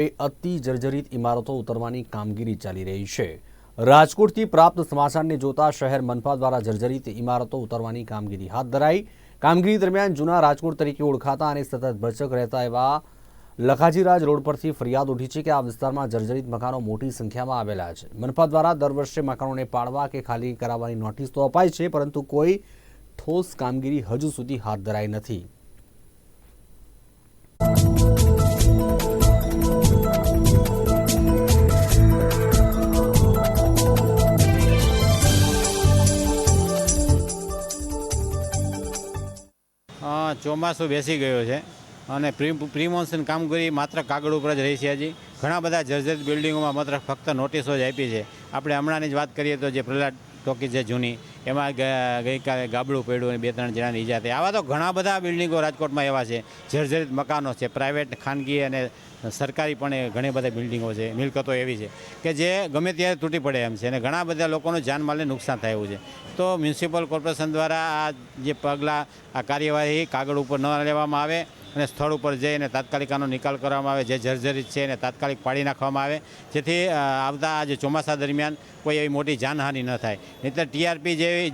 એ અતિ જર્જરિત ઇમારતો ઉતરવાની કામગીરી ચાલી રહી છે. રાજકોટથી પ્રાપ્ત સમાચારને જોતા શહેર મનપા દ્વારા જર્જરિત ઇમારતો ઉતરવાની કામગીરી હાથ ધરાઈ. કામગીરી દરમિયાન જૂના રાજકોટ તરીકે ઓળખાતા અને સતત ભરચક રહેતા એવા લખાજીરાજ રોડ પરથી ફરિયાદ ઉઠી છે કે આ વિસ્તારમાં જર્જરિત મકાનો મોટી સંખ્યામાં આવેલા છે. મનપા દ્વારા દર વર્ષે મકાનોને પાડવા કે ખાલી કરાવવાની નોટિસ તો અપાય છે, પરંતુ કોઈ ઠોસ કામગીરી હજુ સુધી હાથ ધરાઈ નથી. ચોમાસું બેસી ગયો છે અને પ્રી, પ્રિમોન્સન કામગીરી માત્ર કાગળ ઉપર જ રહી છે હજી. ઘણા બધા જર્જરિત બિલ્ડિંગોમાં માત્ર ફક્ત નોટિસો જ આપી છે. આપણે હમણાંની જ વાત કરીએ તો જે પ્રહલાદ ટોકી છે જૂની એમાં ગઈકાલે ગાબડું પડ્યું અને બે ત્રણ જણાની ઈજા થઈ. આવા તો ઘણા બધા બિલ્ડિંગો રાજકોટમાં એવા છે, જર્જરિત મકાનો છે પ્રાઇવેટ ખાનગી અને સરકારી પણ ઘણી બધા બિલ્ડિંગો છે, મિલકતો એવી છે કે જે ગમે ત્યારે તૂટી પડે એમ છે અને ઘણા બધા લોકોનું જાનમાલને નુકસાન થાય છે. તો મ્યુનિસિપલ કોર્પોરેશન દ્વારા આ જે પગલાં, આ કાર્યવાહી કાગળ ઉપર ન લેવામાં આવે. અને સ્થળ ઉપર જઈને તાત્કાલિક આનો નિકાલ કરવામાં આવે, જે જર્જરિત છે એને તાત્કાલિક પાડી નાખવામાં આવે. જેથી આવતા આજે ચોમાસા દરમિયાન કોઈ એવી મોટી જાનહાનિ ન થાય. નહીંતર ટીઆરપી જેવી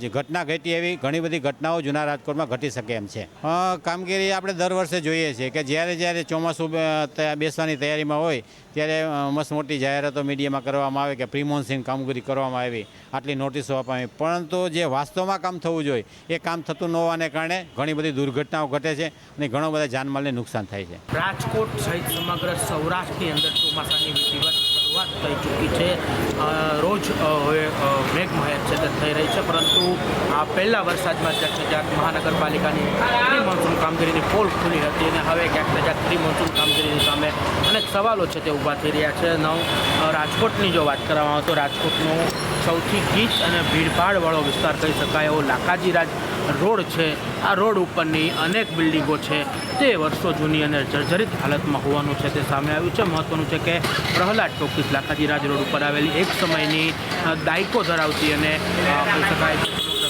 જે ઘટના ઘટી એવી ઘણી બધી ઘટનાઓ જૂના રાજકોટમાં ઘટી શકે એમ છે. કામગીરી આપણે દર વર્ષે જોઈએ છીએ કે જ્યારે જ્યારે ચોમાસું બેસવાની તૈયારીમાં હોય, ત્યારે મસ્ત મોટી જાહેરાતો મીડિયામાં કરવામાં આવે કે પ્રિમોન્સિંગ કામગીરી કરવામાં આવી, આટલી નોટિસો આપવામાં આવી પરંતુ જે વાસ્તવમાં કામ થવું જોઈએ, એ કામ થતું ન હોવાને કારણે ઘણી બધી દુર્ઘટનાઓ ઘટે છે અને ઘણો બધા જાનમાલને નુકસાન થાય છે. રાજકોટ સહિત સમગ્ર સૌરાષ્ટ્રની અંદર ચોમાસાની વિધિવત શરૂઆત થઈ ચૂકી છે. રોજ હવે મેઘમહેર છે તે થઈ રહી છે, પરંતુ આ પહેલા વરસાદમાં જ્યાં જ્યાં મહાનગરપાલિકાની પ્રી મોન્સૂન કામગીરીની પોલ ખુલી હતી અને હવે ક્યાંક ને ક્યાંક પ્રી મોન્સૂન કામગીરીની સામે અનેક સવાલો છે તે ઊભા થઈ રહ્યા છે. નવ રાજકોટની જો વાત કરવામાં આવે તો રાજકોટનો સૌથી ગીચ અને ભીડભાડવાળો વિસ્તાર કહી શકાય એવો લાખાજીરાજ રોડ છે. આ રોડ ઉપરની અનેક બિલ્ડિંગો છે. તે વર્ષો જૂની અને જર્જરિત હાલતમાં હોવાનું છે. તે સામે આવ્યું છે. મહત્વનું છે કે પ્રહલાદ ટોકીસ લાખાજીરાજ રોડ ઉપર આવેલી એક સમયની દાયકો ધરાવતી અને કહી શકાય,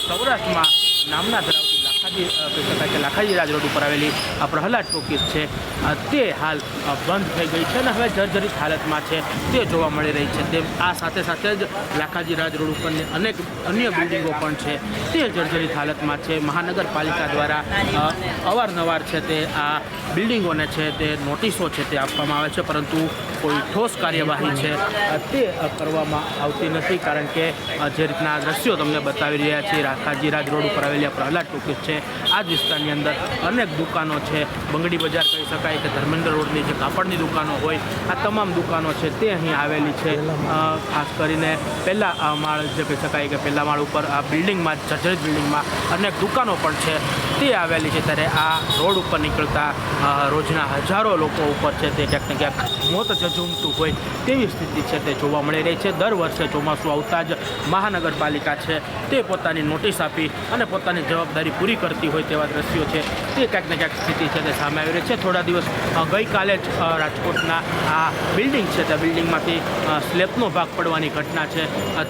સૌરાષ્ટ્રમાં નામના ધરાવતી લાખાજી અ, કહી શકાય કે લાખાજીરાજ રોડ ઉપર આવેલી આ પ્રહલાદ ટોકીસ છે. તે હાલ બંધ થઈ ગઈ છે અને હવે જર્જરિત હાલતમાં છે. તે જોવા મળી રહી છે. તેમ આ સાથે સાથે જ લાખાજીરાજ રોડ ઉપરની અનેક અન્ય બિલ્ડિંગો પણ છે. તે જર્જરિત હાલતમાં છે. મહાનગરપાલિકા દ્વારા અવારનવાર છે તે આ બિલ્ડિંગોને છે તે નોટિસો છે તે આપવામાં આવે છે, પરંતુ કોઈ ઠોસ કાર્યવાહી છે તે કરવામાં આવતી નથી, કારણ કે જે રીતના દ્રશ્યો તમને બતાવી રહ્યા છે રાખાજી રાજ રોડ ઉપર આવેલી પ્રહલાદ ટોકીસ છે, આ જ વિસ્તારની અંદર અનેક દુકાનો છે. બંગડી બજાર કહી શકાય કે ધર્મેન્દ્ર રોડની જે કાપડની દુકાનો હોય, આ તમામ દુકાનો છે તે અહીં આવેલી છે. ખાસ કરીને પહેલા માળ જે કહી શકાય કે પહેલા માળ ઉપર આ બિલ્ડિંગમાં, જર્જરિત બિલ્ડિંગમાં અનેક દુકાનો પણ છે. તે આવેલી છે, ત્યારે આ રોડ ઉપર નીકળતા રોજના હજારો લોકો ઉપર છે તે ક્યાંક ને ક્યાંક મોત જજુમતું હોય તેવી સ્થિતિ છે તે જોવા મળી રહી છે. દર વર્ષે ચોમાસું આવતા જ મહાનગરપાલિકા છે તે પોતાની નોટિસ આપી અને પોતાની જવાબદારી પૂરી કરતી હોય તેવા દ્રશ્યો છે. તે ક્યાંક ને ક્યાંક સ્થિતિ છે તે સામે આવી રહી છે. થોડા દિવસ ગઈકાલે જ રાજકોટના આ બિલ્ડિંગ છે તે બિલ્ડિંગમાંથી સ્લેબનો ભાગ પડવાની ઘટના છે.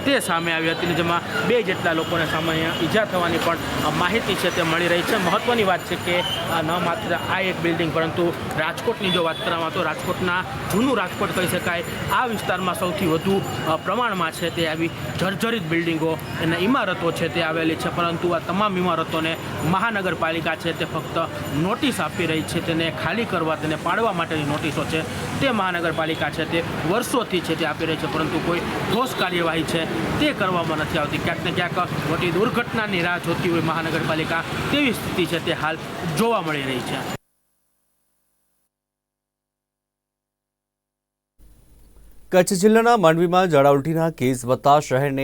તે સામે આવી હતી જેમાં બે જેટલા લોકોને સામાન્ય ઈજા થવાની પણ માહિતી છે તે મળી રહી છે. મહત્ત્વની વાત છે કે ન માત્ર આ એક બિલ્ડિંગ પરંતુ રાજકોટની જો વાત કરવામાં તો રાજકોટના જૂનું રાજકોટ કહી શકાય, આ વિસ્તારમાં સૌથી વધુ પ્રમાણમાં છે તે આવી જર્જરિત બિલ્ડિંગો અને ઇમારતો છે તે આવેલી છે. પરંતુ આ તમામ ઇમારતોને મહાનગરપાલિકા છે તે ફક્ત નોટિસ આપી રહી છે, તેને ખાલી કરવા, તેને પાડવા માટેની નોટિસો છે. તે મહાનગરપાલિકા છે તે વર્ષોથી છે તે આપી રહી છે, પરંતુ કોઈ ઠોસ કાર્યવાહી છે તે કરવામાં નથી આવતી. ક્યાંક ને ક્યાંક મોટી દુર્ઘટનાની રાહ જોતી હોય મહાનગરપાલિકા, તેવી સ્થિતિ છે તે હાલ જોવા મળી રહી છે. કચ્છ જિલ્લાના માંડવીમાં ઉલટીના કેસ વધતા શહેરને